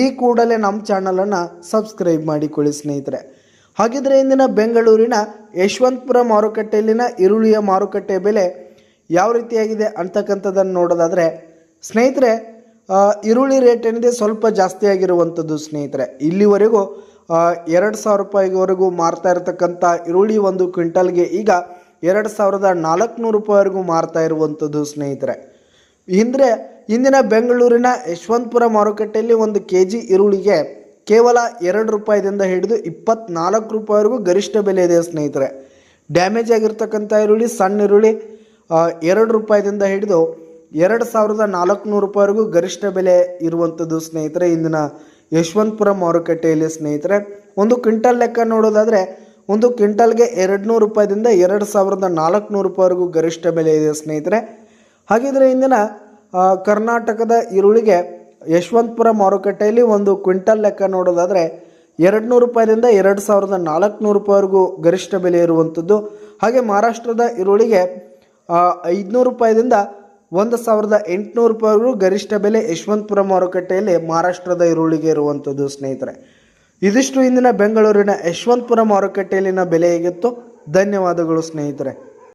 ಈ ಕೂಡಲೇ ನಮ್ಮ ಚಾನಲನ್ನು ಸಬ್ಸ್ಕ್ರೈಬ್ ಮಾಡಿಕೊಳ್ಳಿ ಸ್ನೇಹಿತರೆ. ಹಾಗಿದ್ರೆ ಇಂದಿನ ಬೆಂಗಳೂರಿನ ಯಶವಂತಪುರ ಮಾರುಕಟ್ಟೆಯಲ್ಲಿನ ಈರುಳ್ಳಿಯ ಮಾರುಕಟ್ಟೆ ಬೆಲೆ ಯಾವ ರೀತಿಯಾಗಿದೆ ಅಂತಕ್ಕಂಥದ್ದನ್ನು ನೋಡೋದಾದರೆ, ಸ್ನೇಹಿತರೆ ಈರುಳ್ಳಿ ರೇಟ್ ಏನಿದೆ ಸ್ವಲ್ಪ ಜಾಸ್ತಿ ಆಗಿರುವಂಥದ್ದು ಸ್ನೇಹಿತರೆ. ಇಲ್ಲಿವರೆಗೂ ಎರಡು ಸಾವಿರ ರೂಪಾಯಿವರೆಗೂ ಮಾರ್ತಾ ಇರತಕ್ಕಂಥ ಈರುಳ್ಳಿ ಒಂದು ಕ್ವಿಂಟಲ್ಗೆ ಈಗ ಎರಡು ಸಾವಿರದ ನಾಲ್ಕುನೂರು ರೂಪಾಯಿವರೆಗೂ ಮಾರ್ತಾ ಇರುವಂಥದ್ದು ಸ್ನೇಹಿತರೆ. ಹಿಂದ್ರೆ ಇಂದಿನ ಬೆಂಗಳೂರಿನ ಯಶವಂತಪುರ ಮಾರುಕಟ್ಟೆಯಲ್ಲಿ ಒಂದು ಕೆ ಜಿ ಈರುಳ್ಳಿಗೆ ಕೇವಲ ಎರಡು ರೂಪಾಯಿದಿಂದ ಹಿಡಿದು ಇಪ್ಪತ್ನಾಲ್ಕು ರೂಪಾಯಿವರೆಗೂ ಗರಿಷ್ಠ ಬೆಲೆ ಇದೆ ಸ್ನೇಹಿತರೆ. ಡ್ಯಾಮೇಜ್ ಆಗಿರ್ತಕ್ಕಂಥ ಈರುಳ್ಳಿ, ಸಣ್ಣ ಈರುಳ್ಳಿ ಎರಡು ರೂಪಾಯಿದಿಂದ ಹಿಡಿದು ಎರಡು ಸಾವಿರದ ನಾಲ್ಕುನೂರು ರೂಪಾಯಿವರೆಗೂ ಗರಿಷ್ಠ ಬೆಲೆ ಇರುವಂಥದ್ದು ಸ್ನೇಹಿತರೆ ಇಂದಿನ ಯಶವಂತಪುರ ಮಾರುಕಟ್ಟೆಯಲ್ಲಿ ಸ್ನೇಹಿತರೆ. ಒಂದು ಕ್ವಿಂಟಲ್ ಲೆಕ್ಕ ನೋಡೋದಾದರೆ ಒಂದು ಕ್ವಿಂಟಲ್ಗೆ ಎರಡು ನೂರು ರೂಪಾಯಿದಿಂದ ಎರಡು ಸಾವಿರದ ನಾಲ್ಕುನೂರು ರೂಪಾಯಿವರೆಗೂ ಗರಿಷ್ಠ ಬೆಲೆ ಇದೆ ಸ್ನೇಹಿತರೆ. ಹಾಗಿದ್ರೆ ಇಂದಿನ ಕರ್ನಾಟಕದ ಈರುಳ್ಳಿಗೆ ಯಶವಂತಪುರ ಮಾರುಕಟ್ಟೆಯಲ್ಲಿ ಒಂದು ಕ್ವಿಂಟಲ್ ಲೆಕ್ಕ ನೋಡೋದಾದರೆ ಎರಡು ನೂರು ರೂಪಾಯಿದಿಂದ ಎರಡು ಸಾವಿರದ ನಾಲ್ಕುನೂರು ರೂಪಾಯಿವರೆಗೂ ಗರಿಷ್ಠ ಬೆಲೆ ಇರುವಂಥದ್ದು. ಹಾಗೆ ಮಹಾರಾಷ್ಟ್ರದ ಈರುಳ್ಳಿಗೆ ಐದುನೂರು ರೂಪಾಯಿದಿಂದ ಒಂದು ಸಾವಿರದ ಎಂಟುನೂರು ರೂಪಾಯಿವರೆಗೂ ಗರಿಷ್ಠ ಬೆಲೆ ಯಶವಂತಪುರ ಮಾರುಕಟ್ಟೆಯಲ್ಲಿ ಮಹಾರಾಷ್ಟ್ರದ ಈರುಳ್ಳಿಗೆ ಇರುವಂಥದ್ದು ಸ್ನೇಹಿತರೆ. ಇದಿಷ್ಟು ಇಂದಿನ ಬೆಂಗಳೂರಿನ ಯಶವಂತಪುರ ಮಾರುಕಟ್ಟೆಯಲ್ಲಿನ ಬೆಲೆ ಹೇಗಿತ್ತು? ಧನ್ಯವಾದಗಳು ಸ್ನೇಹಿತರೆ.